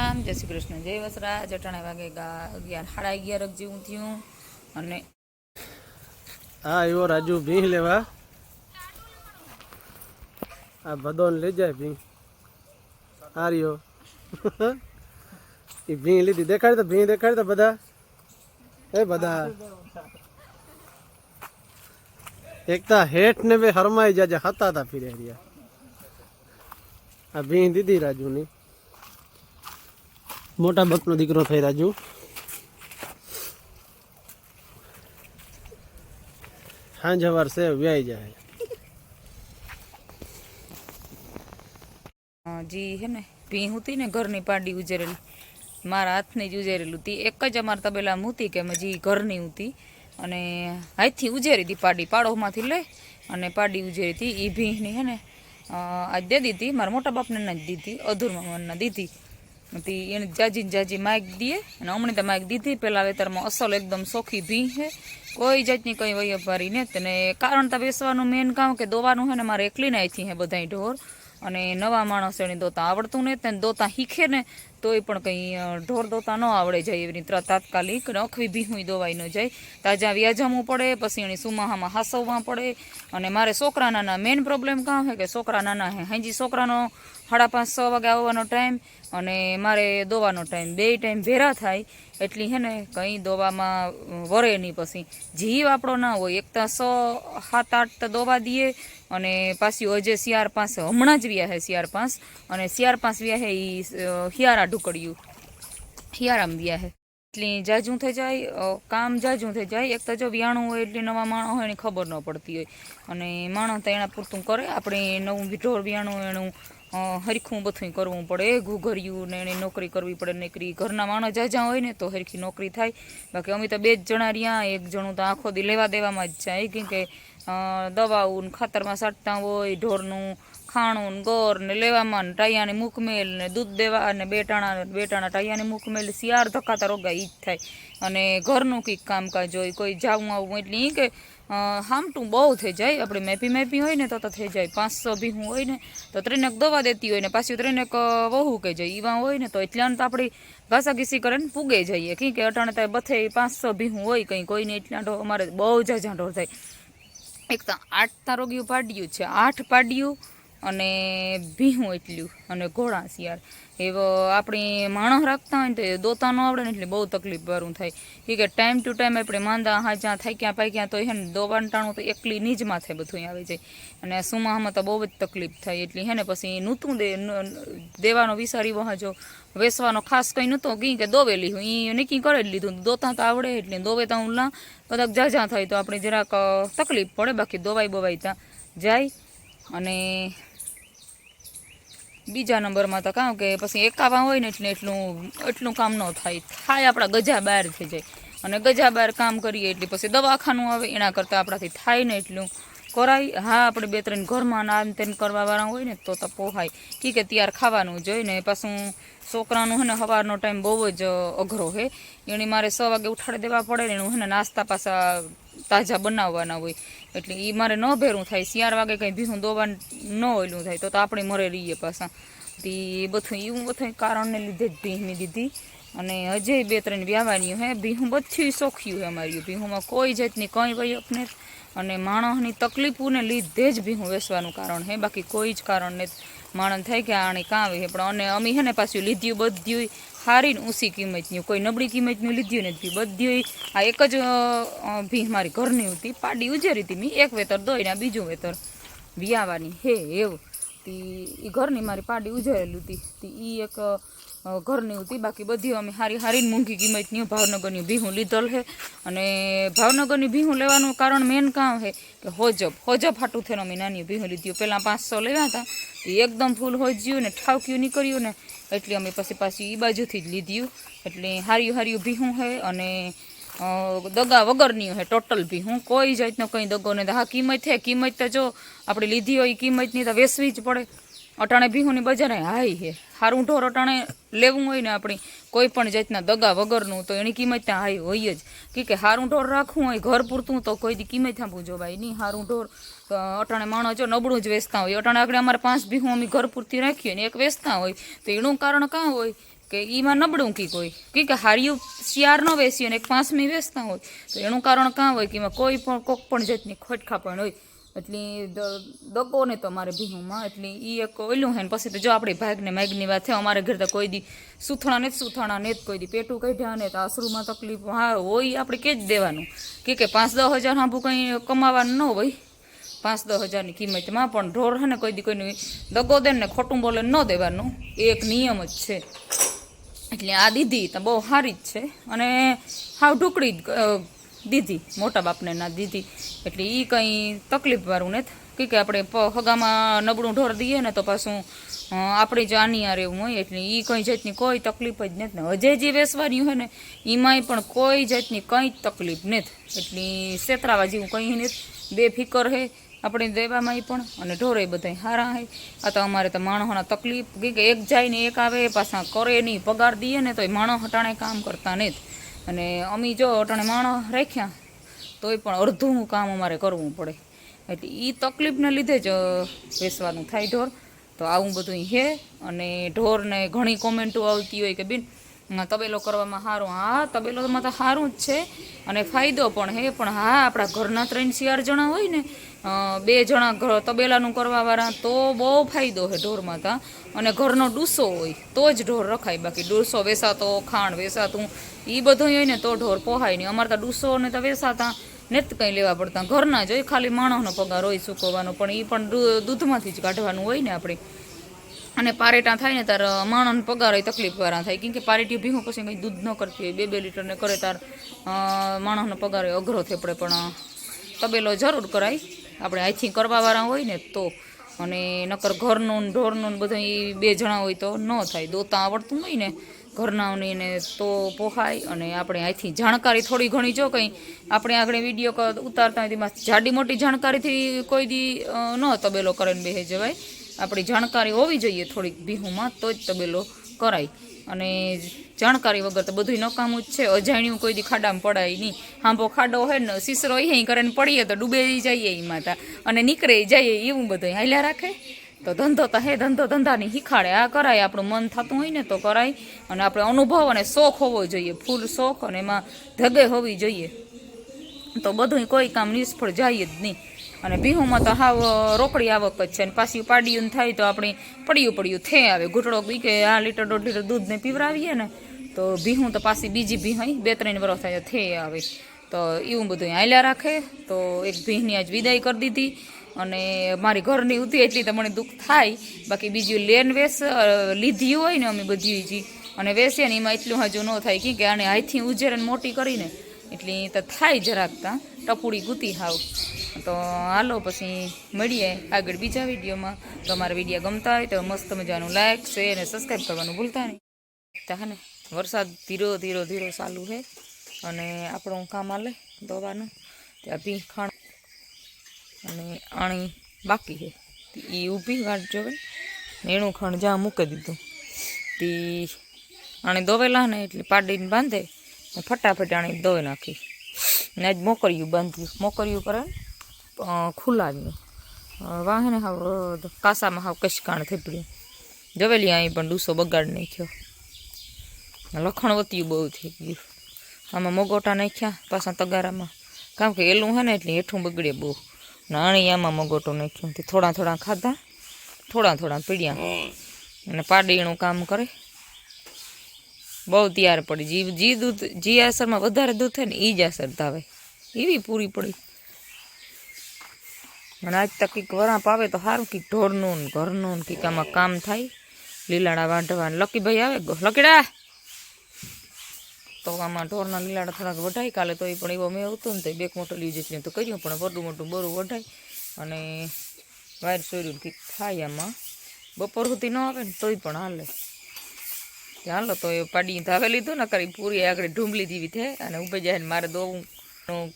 રામ જય શ્રી કૃષ્ણ, જય વસરાજ જટાણા વાગે અગિયાર, સાડા અગિયાર જેવું થયું અને હા એવો રાજુ ભીંહ લેવા. આ ભદોન લઈ જાય ભીંહ. આ રહ્યો. એ ભીંહ લીધી. દેખાડતા ભીંહ, દેખાડ તો બધા. એ બધા. એક તો હેઠ ને બે હરમાઈ જાજે હતા હતા ફીરે રહ્યા. આ ભીંહ દીધી રાજુની. મોટા બકનો દીકરો થઈ રાજુ. સાંજ હવાર છે વ્યાઈ જાય. જી, હે ને, પી હતી ને ઘરની પાડી ઉજેરેલી. મારા હાથની જ ઉજેરેલું હતી એક જ અમારા તબેલામાં હતી કે જી ઘરની હતી. અને હાથથી ઉજેરી હતી પાડી પાડોમાંથી લઈ અને પાડી ઉજેરી હતી એ ભીંહની, હે ને આજ દે દીધી. મારા મોટા બાપને જ દીધી. અધૂરમાં મનના દીધી. હતી એને જાજી જાજી માઇક દીએ અને હમણાં તો માઇક દીધી. પેલા વેતરમાં અસલ એકદમ સોખી ભી છે. કોઈ જાતની કંઈ વૈયભારી ને તેને કારણ તો બેસવાનું મેન કામ કે દોવાનું છે ને મારે એકલી નાયથી હે બધાય ઢોર. અને નવા માણસ એને દોતા આવડતું ને તેને દોતા શીખે ને તોય પણ કંઈ ઢોર દોતા ન આવડે જાય એવી રીતે તાત્કાલિક નખવી ભીહું દોવાઈ ન જાય. તાજા વ્યાજામવું પડે, પછી એની સુમાહામાં હાસવવા પડે. અને મારે છોકરા નાના મેઇન પ્રોબ્લેમ કાં છે કે છોકરા નાના હે? હાજી છોકરાનો સાડા પાંચ, છ વાગે આવવાનો ટાઈમ અને મારે દોવાનો ટાઈમ બે ટાઈમ ભેરા થાય. એટલી હે ને કંઈ દોવામાં વરે નહીં પછી. જીવ આપણો ના હોય. એક તો સો, સાત, આઠ તો દોવા દઈએ અને પાછી હજે શિયાર પાંસ હમણાં જ વ્યા હે શિયાર પાંસ અને શિયાર પાંસ વ્યા હે એ હિયારા ઢુકડ્યું. હિયારામ વ્યા હે. એટલી જાજું થઈ જાય કામ જાજું થઈ જાય. એક તો જો વ્યાણું હોય એટલે નવા માણસ હોય એની ખબર ન પડતી હોય. અને માણસ તો એના પૂરતું કરે. આપણે નવું ઢોર વ્યાણું, એનું હરખું બધું કરવું પડે. ઘૂઘર્યું ને એને નોકરી કરવી પડે, નોકરી. ઘરના માણસ જાજા હોય ને તો હરખી નોકરી થાય. બાકી અમે તો બે જ જણા રહ્યા, એક જણું તો આખો દી લેવા દેવામાં જ જાય. કેમ કે દવાઓ ને ખાતરમાં સાટતા હોય, ઢોરનું ખાણું ને ગોર ને લેવામાં ને ટાયાની મુખમેલ ને દૂધ દેવા અને બેટાણા બેટાણા ટાયાની મુખમેલ શિયાર ધકાતા રોગા ઈ જ થાય. અને ઘરનું કંઈક કામકાજ હોય, કોઈ જાવું આવું એટલે કે હામટું બહુ થઈ જાય. આપણે મેપી મેપી હોય ને તો તો થઈ જાય. પાંચસો ભીહું હોય ને તો ત્રણેક દવા દેતી હોય ને પાછી ત્રણેક વહુ કે જાય ઈવા હોય ને તો એટલાને તો આપણી ઘાસા ઘીસી કરે ને પૂગે જઈએ. કી કે અટાણે તો બથે પાંચસો ભીહું હોય કંઈ, કોઈને એટલા અમારે બહુ જ ઝાંઢો થાય. એક તો આઠ તારોગીયું પાડ્યું છે. આઠ પાડ્યું અને ભીહું એટલું, અને ઘોડા શિયાર એવો આપણી માણસ રાખતા હોય ને તો એ દોતા ન આવડે ને એટલે બહુ તકલીફ ભરું થાય. કે કે ટાઈમ ટુ ટાઈમ આપણે માંદા હા જ્યાં થાય ક્યાં પાઈ ક્યાં તો હે ને દોવાંટાણું તો એકલી નીજ માથે બધું આવી જાય અને સુમાહમાં તો બહુ જ તકલીફ થાય એટલે હે ને પછી નૂતું દે દેવાનો વિસારી વહાજો વેસવાનો ખાસ કંઈ નહોતો કંઈ કે દોવેલી હું એ નક્કી કરે જ લીધું. દોતા તો આવડે એટલે દોવે તો હું લા કદાચ જાજા થાય તો આપણે જરાક તકલીફ પડે બાકી દોવાઈ બોવાઈ ત્યાં જાય. અને બીજા નંબરમાં તો કામ કે પછી એકાવા હોય ને એટલે એટલું એટલું કામ ન થાય. થાય આપણા ગજા બહાર થઈ જાય. અને ગજા બહાર કામ કરીએ એટલે પછી દવાખાનું આવે, એના કરતાં આપણાથી થાય ને એટલું. કરાય, હા, આપણે બે ત્રણ ઘરમાં ના તેન કરવાવાળા હોય ને તો તો પોહાય. કી કે ત્યાર ખાવાનું જોઈએ ને. પાછું છોકરાનું હે ને સવારનો ટાઈમ બહુ જ અઘરો છે એની મારે સ વાગે ઉઠાડી દેવા પડે ને એનું હે ને નાસ્તા પાછા તાજા બનાવવાના હોય. એટલે એ મારે ન ભેરું થાય. શિયાળ વાગે કંઈ ભીનું દોવા ન ઓલું થાય. તો તો આપણે મરે રહીએ પાછા. તે બધું એવું બધું કારણને લીધે જ ભીહની દીધી. અને હજે બે ત્રણ વ્યાવાની હે. ભીહું બધું શોખ્યું હે અમારી ભીહુંમાં કોઈ જાતની કંઈ વયક ને અને માણસની તકલીફોને લીધે જ ભીહું વેસવાનું કારણ હે. બાકી કોઈ જ કારણ ને માણસ થાય કે આણે કાં આવે પણ અને અમે હે ને પાછું લીધ્યું બધ્યું સારી ને ઊંચી કિંમતની કોઈ નબળી કિંમતનું લીધી નથી. બધી આ એક જ અ, મારી ઘરની હતી. પાડી ઉજેરી હતી મેં. એક વેતર દોઈને બીજું વેતર વિયાવાની. હે એવું. તી એ ઘરની મારી પાડી ઉજેરેલું હતી. તી એ એક ઘરની હતી. બાકી બધી અમે હારી હારી મોંઘી કિંમતની ભાવનગરની ભીહું લીધેલ છે અને ભાવનગરની ભીહું લેવાનું કારણ મેન કામ છે કે હોજબ હોજબ હાટું થઈને અમે નાની ભીહું લીધી. પહેલાં પાંચસો લેવા હતા. એ એકદમ ફૂલ હોજ્યું ને ઠાવક્યું નીકળ્યું ને, એટલે અમે પછી પાછી એ બાજુથી જ લીધ્યું. એટલે હાર્યું હાર્યું ભીહું હે અને દગા વગરની હે, ટોટલ ભી હું કોઈ જાતનો કંઈ દગો નહીં હા, કિંમત છે કિંમત તો જો આપણે લીધી હોય કિંમતની તો વેસવી જ પડે. અટાણે ભીહુંની બજારે હાઈ હે. સારું ઢોર અટાણે લેવું હોય ને આપણી કોઈ પણ જાતના દગા વગરનું, તો એની કિંમત ત્યાં હાઈ હોય જ. કે સારું ઢોર રાખવું હોય, ઘર પૂરતું તો કોઈ કિંમત જો ભાઈ. નહીં સારું ઢોર અટાણે માણસ જો નબળું જ વેચતા હોય. અટાણે આગળ અમારે પાંચ બીહું અમે ઘર પૂરતી રાખીએ ને એક વેચતા હોય. તો એનું કારણ કાં હોય? કે એમાં નબળું કી કોઈ કી કે હારિયું શિયાર ન વેચીએ ને એક પાંચમી વેચતા હોય. તો એનું કારણ કાં હોય? કે એમાં કોઈ પણ, કોક પણ જાતની ખોટખા પણ હોય. એટલે દગો ને તો અમારે ભીહુંમાં એટલે એ એક ઓલું હે ને પછી તો જો આપણે ભાગને માગની વાત છે, અમારે ઘર તો કોઈ દી સુથણા ને જ સુથાણા ને જ કોઈ દી પેટું કાઢ્યા ને તો આશરૂમાં તકલીફ, હા, હોય આપણે કે જ દેવાનું. કે પાંચ દસ હજાર હાંભું કંઈ કમાવાનું ન હોય. પાંચ દસ હજારની કિંમતમાં, પણ ઢોર હે ને કોઈ દી કોઈનું દગો દે ને ખોટું બોલે ન દેવાનું. એ એક નિયમ જ છે. એટલે આ દીધી તો બહુ સારી જ છે. અને હાવ ઢુકડી દીધી, મોટા બાપને ના દીધી. એટલે એ કંઈ તકલીફવાળું નથી. કે આપણે હગામાં નબળું ઢોર દઈએ ને તો પાછું આપણે જ આનિયા રહેવું હોય, એટલે એ કંઈ જાતની કોઈ તકલીફ જ નથી ને. હજે જે વેસવાની હોય ને એમાંય પણ કોઈ જાતની કંઈ તકલીફ નથી. એટલે સેતરાવા જેવું કંઈ નથી. બે ફિકર હે. આપણે દેવામાં પણ, અને ઢોરે બધા હારા હે. આ તો અમારે તો માણસોના તકલીફ કે એક જાય ને એક આવે, પાછા કરે નહીં, પગાર દઈએ ને તો એ માણસ હટાણે કામ કરતા નહીં. અને અમી જો અટાણે માણસ રાખ્યા, તોય પણ અડધું કામ અમારે કરવું પડે. એટલે એ તકલીફને લીધે જ વેસવાનું થાય ઢોર. તો આવું બધું હે. અને ઢોરને ઘણી કોમેન્ટો આવતી હોય કે, બેન તબેલો કરવામાં સારો હા, તબેલોમાં તો સારું જ છે. અને ફાયદો પણ હે, પણ હા, આપણા ઘરના ત્રણ ચાર જણા હોય ને બે જણા તબેલાનું કરવાવાળા તો બહુ ફાયદો છે ઢોરમાં તા અને ઘરનો ડૂસો હોય, તો જ ઢોર રખાય. બાકી ડૂસો વેસાતો, ખાંડ વેસાતું એ બધું હોય ને તો ઢોર પોહાય નહીં. અમારે તો ડૂસો ને તો વેસાતા ને જ કંઈ લેવા પડતા. ઘરના જ હોય, ખાલી માણસનો પગાર હોય સૂકવવાનો, પણ એ પણ દૂધમાંથી જ કાઢવાનું હોય ને આપણે અને પારેટા થાય ને તાર માણસનો પગાર હોય તકલીફ વાળા થાય. કેમ કે પારેટી ભીહું પછી કંઈ દૂધ ન કરતી હોય, બે બે લીટરને કરે તાર માણસનો પગાર હોય, અઘરો થઈ પડે. પણ તબેલો જરૂર કરાય. આપણે અહીંથી કરવાવાળા હોય ને તો. અને નકર ઘરનું ઢોરનું બધું એ બે જણા હોય તો ન થાય. દોતા આવડતું હોય ને ઘરનાઓની ને તો પોહાય. અને આપણે અહીંથી જાણકારી થોડી ઘણી જો કંઈ આપણે આગળ વીડિયો ઉતારતા હોય તેમાં જાડી મોટી જાણકારીથી કોઈ દી ન તબેલો કરીને બેસી જવાય. આપણી જાણકારી હોવી જોઈએ થોડીક બિહુમાં તો જ તબેલો કરાય. અને જાણકારી વગર તો બધું નકામું જ છે. અજાણ્યું કોઈ દી ખાડામાં પડાય નહીં. હાંભો ખાડો હોય ને, સીસરો એ કરે ને પડીએ તો ડૂબે જઈએ એ માતા. અને નીકળે જઈએ એવું બધું હાલ્યા રાખે? તો ધંધો તો હે, ધંધો ધંધાની શીખાડે આ કરાય, આપણું મન થતું હોય ને તો કરાય. અને આપણે અનુભવ અને શોખ હોવો જોઈએ. ફૂલ શોખ અને એમાં ધગે હોવી જોઈએ. તો બધું કોઈ કામ નિષ્ફળ જાય જ નહીં. અને ભીહુમાં તો હાવ રોકડી આવક જ છે. અને પાછી પાડીયું થાય તો આપણે પડ્યું પડ્યું થે આવે. ઘૂંટડો બી કે આ લીટર દોઢ લીટર દૂધને પીવરાવીએ ને તો ભીહું તો પાછી બીજી ભીહ બે ત્રણ વર્ષ થાય થે આવે. તો એવું બધું હાલ્યા રાખે. તો એક ભીહની આજ વિદાય કરી દીધી. અને મારી ઘરની ઉતી એટલી તો મને દુઃખ થાય. બાકી બીજું લેન વેસ લીધી હોય ને અમે બધી જી. અને વેસીએ ને એમાં એટલું હજુ ન થાય. કે આને હાથથી ઉજેરને મોટી કરીને. એટલે તો થાય જરાક તા. ટપુડી ગુતી હાવ. તો હાલો પછી મળીએ આગળ બીજા વિડીયોમાં. તમારા વીડિયો ગમતા હોય તો મસ્ત મજાનું લાઈક શેર અને સબસ્ક્રાઈબ કરવાનું ભૂલતા નહીં. તા ને. વરસાદ ધીરો ધીરો ધીરો ચાલુ છે. અને આપણું કામ હાલે દવાનું, ત્યાં ભી ખાણ અને આણી બાકી છે. એ ઊભી ગાંઠ જોવે એનું ખણ જ્યાં મૂકી દીધું. તે આણે દોવેલા ને એટલે પાડીને બાંધે ને ફટાફટ આણે દોઈ નાખી. ને આજ મોકરિયું બાંધ્યું. મોકરિયું કરે ખુલાવ્યું વાહને હાવ કાસામાં હાવ કશકાણ થઈ પડ્યું જવેલી અહીં પણ ડૂસો બગાડ નાખ્યો. લખણવતીયું બહુ થઈ ગયું. આમાં મગોટા નાખ્યા, પાછા તગારામાં. કારણ કે એલું હે ને એટલે હેઠું બગડે બહુ. નાણી આમાં મગોટો નાખ્યો થોડા થોડા ખાધા, થોડા થોડા પીડ્યા. અને પાડીનું કામ કરે. બહુ તૈયાર પડી. જી જી દૂધ, જી અસરમાં વધારે દૂધ થાય ને એ જ અસર ધાવે. એવી પૂરી પડી. અને આજ તક કંઈક વરાપ આવે તો સારું કંઈક ઢોરનું ને ઘરનું ને કંઈક આમાં કામ થાય. લીલાડા વાઢવા લકીભાઈ આવે. ગો લકીડા! તો આમાં ઢોરના લીલાડા થોડાક વઢાય કાલે તો એ પણ એવો મેં આવતો ને તો બેક મોટો લઈ જશે તો કર્યું, પણ મોટું મોટું બરું વઢાય અને વાયર સોર્યું કંઈક થાય આમાં. બપોર સુધી ન આવે ને તોય પણ હાલે. હાલો, તો એ પાડી ધાવે લીધું ને કરી પૂરી આગળ ઢૂંબલી દીધી થાય અને ઊભી જાય ને મારે દોવું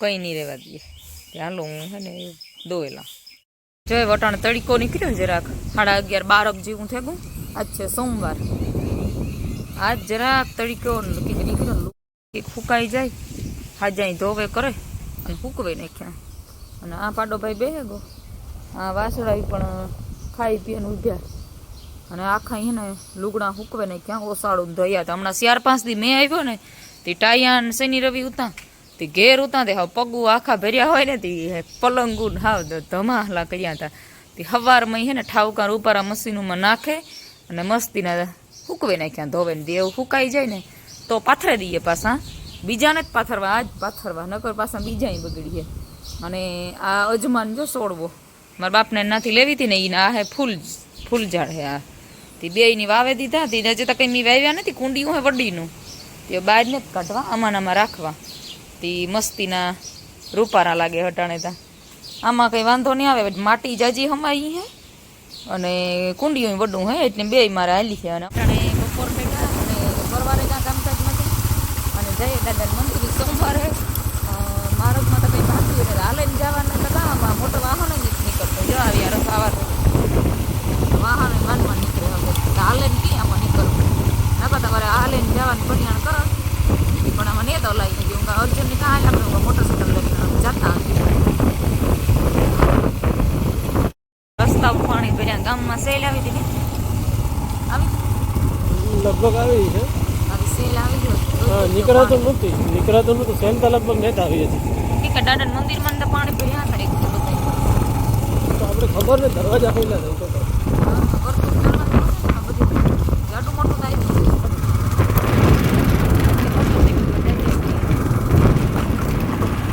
કંઈ નહીં રહેવા દઈએ. હાલો, હું હે ને દોવેલા જો વટાણ તડીકો નીકળ્યો જરાક, સાડા અગિયાર બારક જેવું થયું. આજ છે સોમવાર. આજ જરાક તડીકો નીકળ્યો કંઈક ફૂંકાઈ જાય, હાજાઈ ધોવે કરે અને ફૂકવે નાખ્યા. અને આ પાડો ભાઈ બે ગો. આ વાસળા પણ ખાઈ પીને ઉભ્યા. અને આખા એને લુગડા હુકવે ને ક્યાં ઓસાળું ધોયા. હતા હમણાં ચાર પાંચ દી મેં આવ્યો ને, તે ટાયાન શનિ રવિ ઉતા, તે ઘેર ઉતા તે હવે પગું આખા ભર્યા હોય ને, તે પલંગુ હાવ ધમાહલા કર્યા હતા. તે હવારમાં હે ને ઠાવકાર ઉપારા મશીનમાં નાખે અને મસ્તીના હૂકવે નાખ્યા, ધોવે ને દેવ હુકાઈ જાય ને તો પાથરે દઈએ પાછા બીજાને જ પાથરવા આ જ પાથરવા, નકર પાછા બીજા બગડીએ. અને આ અજમાન જો સોડવો. મારા બાપને એનાથી લેવી હતી ને એને આ હે ફૂલ ફૂલ ઝાડ હે આ. તે બેયની વાવે દીધા તે હજી કંઈ મેં વાવ્યા નથી કુંડી હોય વડીનું. તે બાજને જ કાઢવા આમાં ને રાખવા. તે મસ્તીના રૂપારા લાગે હટાણે તા. આમાં કંઈ વાંધો નહીં આવે માટી જાજી હમાઈ હે. અને કુંડીઓ વડું હે, એટલે બે મારે હાલી છે અને અટાણે બપોર બેઠા અને પરવારે કાં કામકાજ નથી અને જઈએ દાદા મંદિર સોમવારે. માર્ગમાં તો કંઈ ભાગતું એટલે હાલે ને જવાના તો આમાં મોટો વાહન નીકળતો જો આવી યાર આવા વાહન માનમાં નીકળે હવે. તો હાલે આમાં નીકળવું? નકર તમારે હાલે ને જવાનું કલ્યાણ કરો. પણ આમાં નહીં તો લાવી ગયું અર્જુનની કાં આપણે મોટરસાઇકલ લઈને જતા રસ્તા પાણી ભર્યા ગામમાં સેલ આવી હતી આવી? લગભગ આવી છે આવી સેલ આવી ગયો હા નીકળાતો નહોતી નીકળાતો નહોતું સેલ તો લગભગ નેતા આવી હતી કે દાદા મંદિરમાં તો પાણી ભર્યા હતા તો આપણે ખબર ને દરવાજા ખોલ્યા હતા તો જાડું મોટું થાય છે.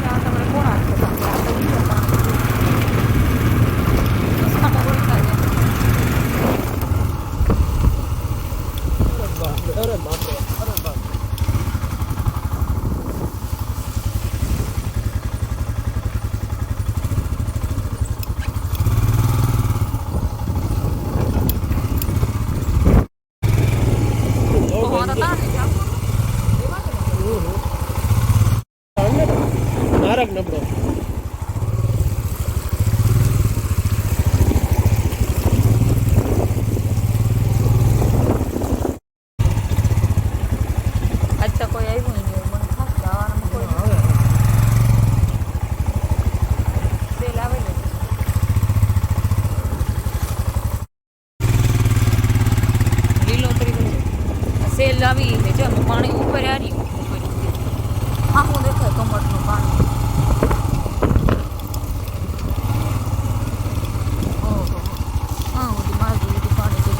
ત્યાં તમારે કોણ હાથ છે? આ તો ઊંચો પાણી. ચશ્મા તો ઓળખાય છે. અરે બાપ રે, અરે બાપ રે, અરે બાપ ઓહો, તો તાર ને જાવું. નારક નબળો. આવે સેલ છે. આવી છે પાણી ઉપર હારી ઉપર. હું દેખાય કમરનું પાણી. ઓહો હા હું મારી લીધું પાણી છે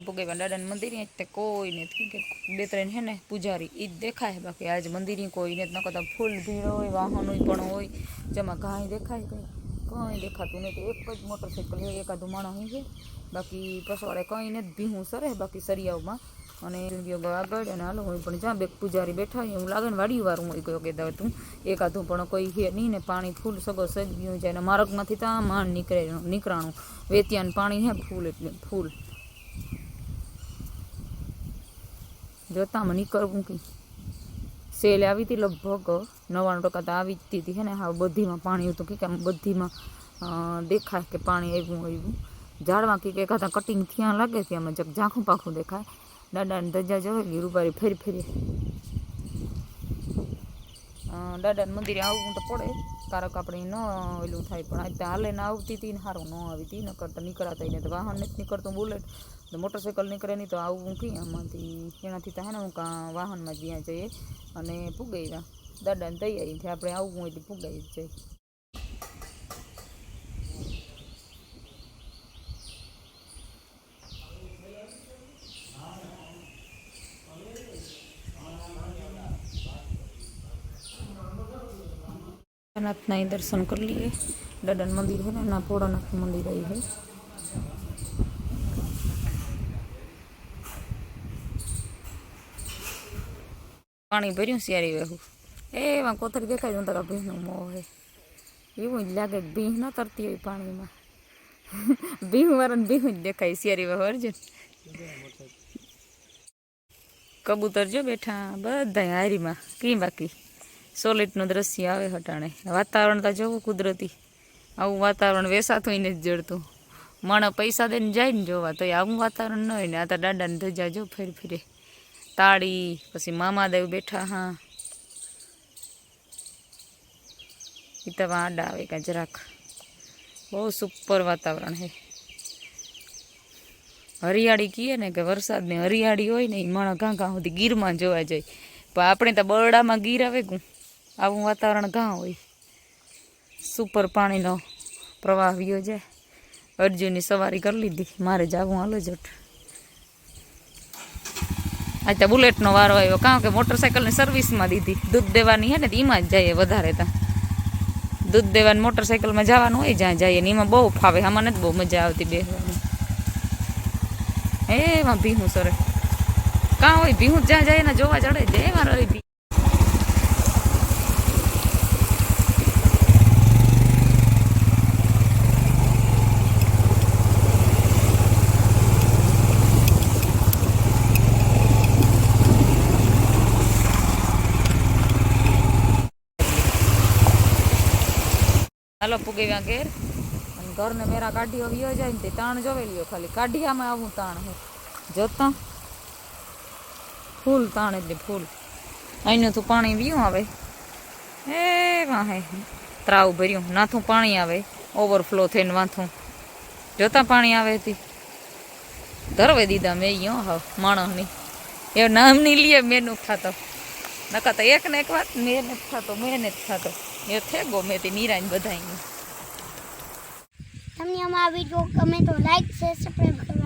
ભોગેવા દાદાના મંદિરે તે કોઈ નથી કે બે ત્રણ હે ને પૂજારી એ જ દેખાય. બાકી આજ મંદિરે કોઈ નથી ન કરતા ફૂલ ભીડ હોય વાહનો પણ હોય, જેમાં કાંઈ દેખાય કંઈ. કંઈ દેખાતું નથી. એક જ મોટરસાઇકલ હોય એકાદું માણસ હું છે. બાકી પસવાડે કંઈ નથી. ભીહું સરે, બાકી સરિયાઓમાં. અને આગળ. અને હાલો હોય પણ જ્યાં બે પૂજારી બેઠા હોય એવું લાગે ને વાડી વારું હોય ગયો કહેતા હતું એકાદું પણ કોઈ હે નહીં ને પાણી ફૂલ સગો સજ ગયું જાય ને માર્ગમાંથી તો આ માંડ નીકળે, નીકળાણું. વેતિયાન પાણી હે ફૂલ એટલે ફૂલ. જોતામાં નીકળવું કંઈ. સેલ આવી હતી લગભગ, નવ્વાણું ટકા તો આવી જ હતી હે ને? હા, બધીમાં પાણી હતું કે આમ બધીમાં દેખાય કે પાણી આવ્યું આવ્યું. ઝાડમાં કે એકાદા કટિંગ થયા લાગે છે, આમાં ઝાંખું પાખું દેખાય. દાદાને ધજા જવેલી રૂપારી ફેરી ફેરી. દાદાને મંદિરે આવવું તો પડે. કારક આપણે ન ઓલું થાય, પણ આજ હાલે ને આવતી હતી ને સારું ન આવી હતી ન કરતા નીકળાતા ને તો વાહન નથી નીકળતું, બુલેટ. તો મોટરસાઇકલ નીકળે નહીં તો આવું કંઈ આમાંથી એનાથી તો હે ને હું કાં વાહનમાં જ્યાં જઈએ અને પુગાઈ દાદાને દાદાને તૈયારીથી આપણે આવવું હોય એટલે પુગાઈ જ જાય. નાથના દર્શન કરી લઈએ દાદાનું મંદિર છે ને ના ભોળાનાથનું મંદિર આવી છે પાણી ભર્યું શિયારી વેહું એ એમાં કોથળી દેખાય છે તો ભીંનું મોં હોય એવું જ લાગે કે ભીં ન તરતી હોય પાણીમાં ભીં વાળાને ભીં જ દેખાય શિયારી વેહું અર્જુન કબૂતર જો બેઠા બધા હારીમાં કઈ બાકી સોલેટનું દ્રશ્ય આવે હટાણે. વાતાવરણ તો જોવું કુદરતી. આવું વાતાવરણ વેસાતું હોય જ જડતું. માણસ પૈસા દઈને જાય ને જોવા તો આવું વાતાવરણ ન હોય ને, આ તો દાદાને ધજા જો ફેર ફેરે. તાળી, પછી મામાદેવ બેઠા હા. એ તો આડા આવે કાં જરાક. બહુ સુપર વાતાવરણ છે. હરિયાળી કહીએ ને કે વરસાદની હરિયાળી હોય ને એ માણસ ગાં ગાં સુધી ગીરમાં જોવા જાય. પણ આપણે તો બરડામાં ગીર આવે ગું આવું વાતાવરણ ઘા હોય. સુપર પાણીનો પ્રવાહ વ્યો છે અર્જુનની સવારી કરી લીધી. મારે જાવું હાલો જટ. તો બુલેટનો વારો આવ્યો. કારણ કે મોટરસાઇકલની સર્વિસમાં દીધી. દૂધ દેવાની હે ને એમાં જ જઈએ વધારે ત્યાં દૂધ દેવાની મોટરસાઇકલમાં જવાનું હોય જ્યાં જઈએ ને એમાં બહુ ફાવે. આમાં નથી બહુ મજા આવતી બેસવાની એમાં ભીહું સરે કાં હોય ભીહું જ્યાં જાય ને જોવા ચડે. જ એમાં રહી હાલો પૂગી ગયા ઘેર. અને ઘરને મેરા કાઢી આવ્યો જાય ને તે તાણ જોવે લ્યો ખાલી. કાઢિયામાં આવું તાણ હે. જોતા? ફૂલ તાણ એટલે ફૂલ. અહીંનું તું પાણી વ્યું આવે એ વાહે. ત્રાવ ભર્યું. નાથું પાણી આવે. ઓવરફ્લો થઈને વાંથું જોતા પાણી આવે હતી? ધરવે દીધા મેં યો હા, માણસની. એ નામ લીએ મેં મેનું ખાતો. નકા તો એક ને એક વાત, મેં નથી ખાતો, મેં નથી ખાતો. એ છે ગમે તે નિરાજ બધાય તમને અમારો વીડિયો ગમે તો લાઈક શેર સબસ્ક્રાઈબ કરો.